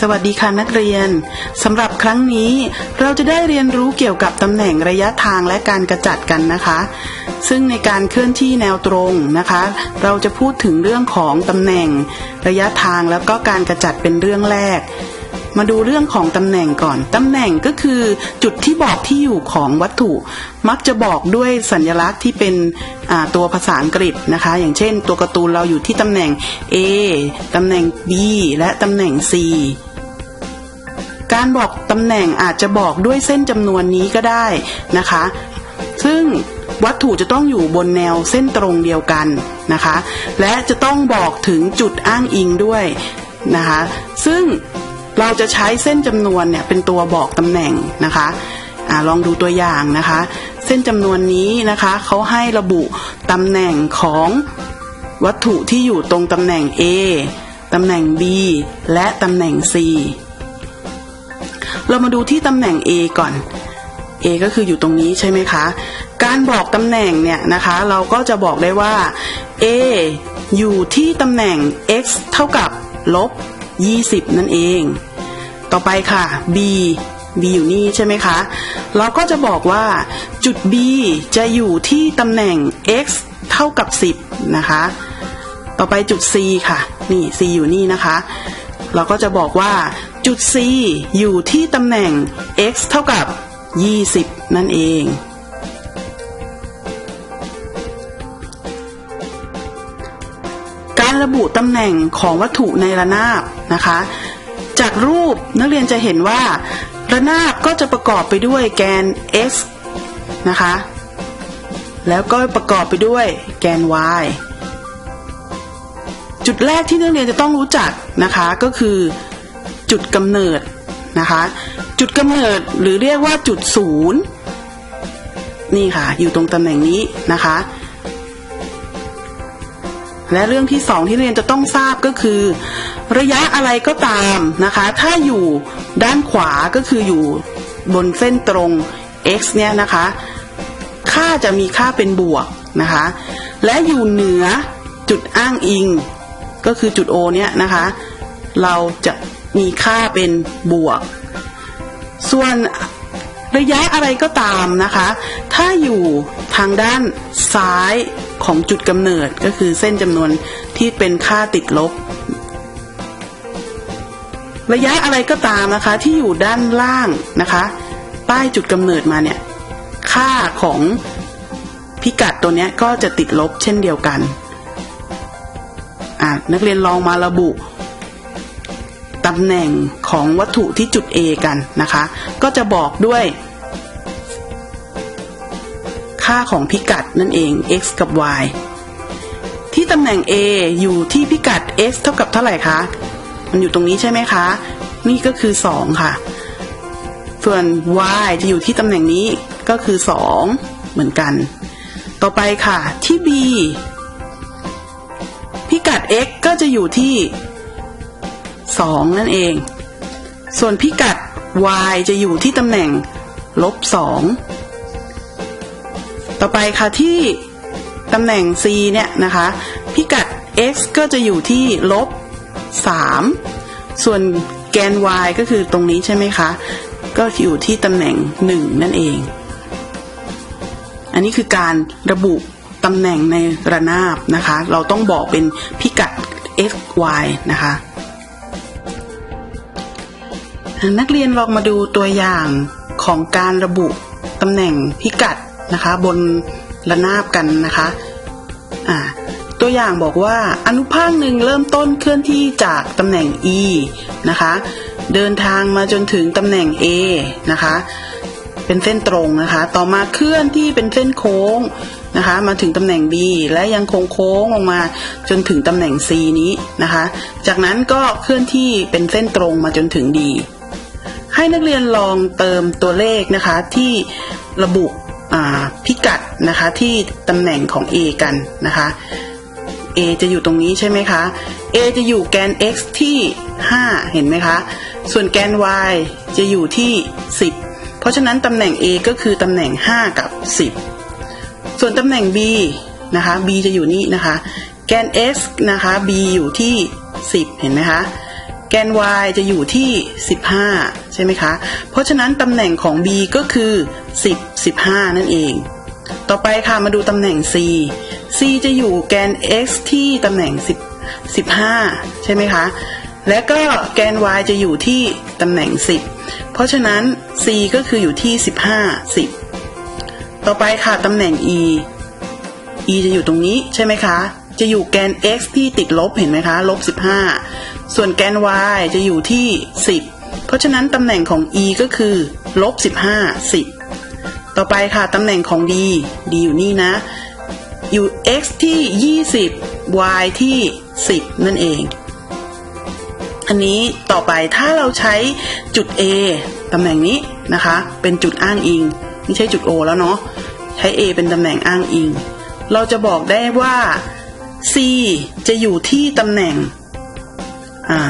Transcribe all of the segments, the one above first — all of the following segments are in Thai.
สวัสดีค่ะนักเรียนสำหรับครั้งนี้เราจะได้เรียนรู้เกี่ยวกับตำแหน่งระยะทางและการกระจัดกันนะคะ ซึ่งในการเคลื่อนที่แนวตรงนะคะ เราจะพูดถึงเรื่องของตำแหน่งระยะทางแล้วก็การกระจัดเป็นเรื่องแรก มาดูเรื่องของตำแหน่งก่อนตำแหน่งก็คือจุดที่บอกที่อยู่ของวัตถุ มักจะบอกด้วยสัญลักษณ์ที่เป็นตัวภาษาอังกฤษนะคะ อย่างเช่น ตัวการ์ตูนเราอยู่ที่ตำแหน่ง A ตำแหน่ง B และตำแหน่ง C การบอกตำแหน่งอาจจะบอกด้วยเส้นจำนวนนี้ก็ได้นะคะ ซึ่งวัตถุจะต้องอยู่บนแนวเส้นตรงเดียวกันนะคะ และจะต้องบอกถึงจุดอ้างอิงด้วยนะคะ ซึ่งเราจะใช้เส้นจำนวนเนี่ยเป็นตัวบอกตำแหน่งนะคะอะลองดูตัวอย่างนะคะ เส้นจำนวนนี้นะคะเขาให้ระบุตำแหน่งของวัตถุที่อยู่ตรงตำแหน่ง A ตำแหน่ง B และตำแหน่ง C เรามาดูที่ตำแหน่ง A ก่อน A ก็คืออยู่ตรงนี้ใช่ไหมคะ การบอกตำแหน่งเนี่ยนะคะ เราก็จะบอกได้ว่า A อยู่ที่ตำแหน่ง x เท่ากับลบ 20 นั่นเอง ต่อไปค่ะ B B อยู่นี่ใช่ไหมคะ เราก็จะบอกว่าจุด B จะอยู่ที่ตำแหน่ง x เท่ากับ 10 นะคะ ต่อไปจุด C ค่ะ นี่ C อยู่นี่นะคะ เราก็จะบอกว่า จุด C อยู่ที่ตำแหน่ง x เท่ากับ 20 นั่นเอง การระบุตำแหน่งของวัตถุในระนาบนะคะ จากรูปนักเรียนจะเห็นว่า ระนาบก็จะประกอบไปด้วยแกน x นะคะ แล้วก็ประกอบไปด้วยแกน y จุดแรกที่นักเรียนจะต้องรู้จักนะคะก็คือ จุดกำเนิดนะคะ จุดกำเนิดหรือเรียกว่าจุดศูนย์นี่ค่ะ อยู่ตรงตำแหน่งนี้นะคะ และเรื่องที่สองที่เรียนจะต้องทราบก็คือ ระยะอะไรก็ตามนะคะ ถ้าอยู่ด้านขวาก็คืออยู่บนเส้นตรง x เนี่ยนะคะ ค่าจะมีค่าเป็นบวกนะคะ และอยู่เหนือจุดอ้างอิง ก็คือจุด O เนี่ยนะคะ เราจะ มีค่าเป็นบวก ส่วนระยะอะไรก็ตามนะคะ ถ้าอยู่ทางด้านซ้ายของจุดกำเนิดก็คือเส้นจำนวนที่เป็นค่าติดลบ ระยะอะไรก็ตามนะคะที่อยู่ด้านล่างนะคะ ใต้จุดกำเนิดมาเนี่ย ค่าของพิกัดตัวเนี้ยก็จะติดลบเช่นเดียวกัน นักเรียนลองมาระบุ ตำแหน่งของวัตถุที่จุด A กันนะคะ ก็จะบอกด้วย ค่าของพิกัดนั่นเอง x กับ y ที่ตำแหน่ง A อยู่ที่พิกัด x เท่ากับเท่าไหร่คะ มันอยู่ตรงนี้ใช่ไหมคะ นี่ก็คือ 2 ค่ะ ส่วน y จะอยู่ที่ตำแหน่งนี้ก็คือ 2 เหมือนกัน ต่อไปค่ะที่ b พิกัด x ก็จะอยู่ที่ 2 นั่นเอง ส่วนพิกัด y จะอยู่ที่ตำแหน่งลบ2ต่อไปค่ะที่ตำแหน่ง c เนี่ยนะคะ พิกัด x ก็จะอยู่ที่ลบ3ส่วนแกน y ก็คือตรงนี้ใช่ไหมคะ ก็อยู่ที่ตำแหน่ง 1 นั่นเอง อันนี้คือการระบุตำแหน่งในระนาบนะคะ เราต้องบอกเป็นพิกัด x y นะคะ นักเรียนลองมาดูตัวอย่างของการระบุตำแหน่งพิกัดนะคะ บนระนาบกันนะคะอ่าตัวอย่างบอกว่าอนุภาคหนึ่งเริ่มต้นเคลื่อนที่จากตำแหน่ง e นะคะ เดินทางมาจนถึงตำแหน่ง a นะคะ เป็นเส้นตรงนะคะ ต่อมาเคลื่อนที่เป็นเส้นโค้งนะคะ มาถึงตำแหน่ง B และยังคงโค้งลงมาจนถึงตำแหน่ง C นี้นะคะ จากนั้นก็เคลื่อนที่เป็นเส้นตรงมาจนถึง D ให้นักเรียนลองเติมตัวเลขนะคะที่ระบุพิกัดนะคะที่ตำแหน่งของ A กันนะคะ A จะอยู่ตรงนี้ใช่ไหมคะ A จะอยู่แกน x ที่ 5 เห็นไหมคะ ส่วนแกน y จะอยู่ที่ 10 เพราะฉะนั้นตำแหน่ง A ก็คือตำแหน่ง 5 กับ 10 ส่วนตำแหน่ง B นะคะ B จะอยู่นี่นะคะ แกน s นะคะ B อยู่ที่ 10 เห็นไหมคะ แกน y จะอยู่ที่ 15 ใช่ไหมคะ เพราะฉะนั้นตำแหน่งของ b ก็คือ 10 15 นั่นเอง ต่อไปค่ะมาดูตำแหน่ง c c จะอยู่แกน x ที่ตำแหน่ง 10 15 ใช่ไหมคะ และก็แกน y จะอยู่ที่ตำแหน่ง 10 เพราะฉะนั้น c ก็คืออยู่ที่ 15 10 ต่อไปค่ะตำแหน่ง e e จะอยู่ตรงนี้ใช่ไหมคะ จะอยู่แกน x ที่ติดลบเห็นไหมคะ ลบ 15 ส่วนแกน y จะอยู่ที่ 10 เพราะฉะนั้นตำแหน่งของ e ก็คือลบ15 10 ต่อไปค่ะตำแหน่งของ d d อยู่นี่นะอยู่ x ที่ 20 y ที่ 10 นั่นเอง อันนี้ต่อไปถ้าเราใช้จุด A ตำแหน่งนี้นะคะ เป็นจุดอ้างอิง ไม่ใช่จุด O แล้วเนาะใช้ A เป็นตำแหน่งอ้างอิง เราจะบอกได้ว่า C จะอยู่ที่ตำแหน่งอ่า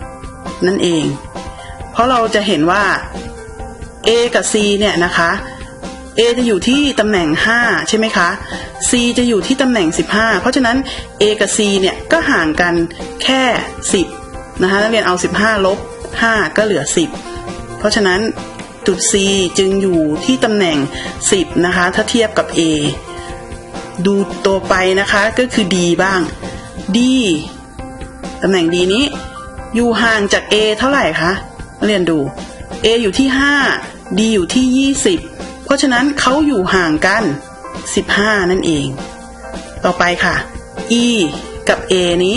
10 นั่นเอง เพราะเราจะเห็นว่า A กับ C เนี่ยนะคะ A จะอยู่ที่ตำแหน่ง 5 ใช่ไหมคะ C จะอยู่ที่ตำแหน่ง 15 เพราะฉะนั้น A กับ C เนี่ยก็ห่างกันแค่ 10 นะคะนักเรียนเอา 15 ลบ 5 ก็เหลือ 10 เพราะฉะนั้นจุด C จึงอยู่ที่ตำแหน่ง 10 นะคะ ถ้าเทียบกับ A ดูตัวไปนะคะก็คือ D บ้าง D ตำแหน่ง D นี้ อยู่ห่างจาก A เท่าไหร่คะ เรียนดู A อยู่ที่ 5 D อยู่ที่ 20 เพราะฉะนั้นเขาอยู่ห่างกัน 15 นั่นเอง ต่อไปค่ะ E กับ A นี้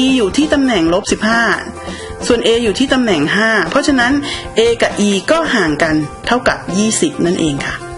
E อยู่ที่ตำแหน่งลบ 15 ส่วน A อยู่ที่ตำแหน่ง 5 เพราะฉะนั้น A กับ E ก็ห่างกันเท่ากับ 20 นั่นเองค่ะ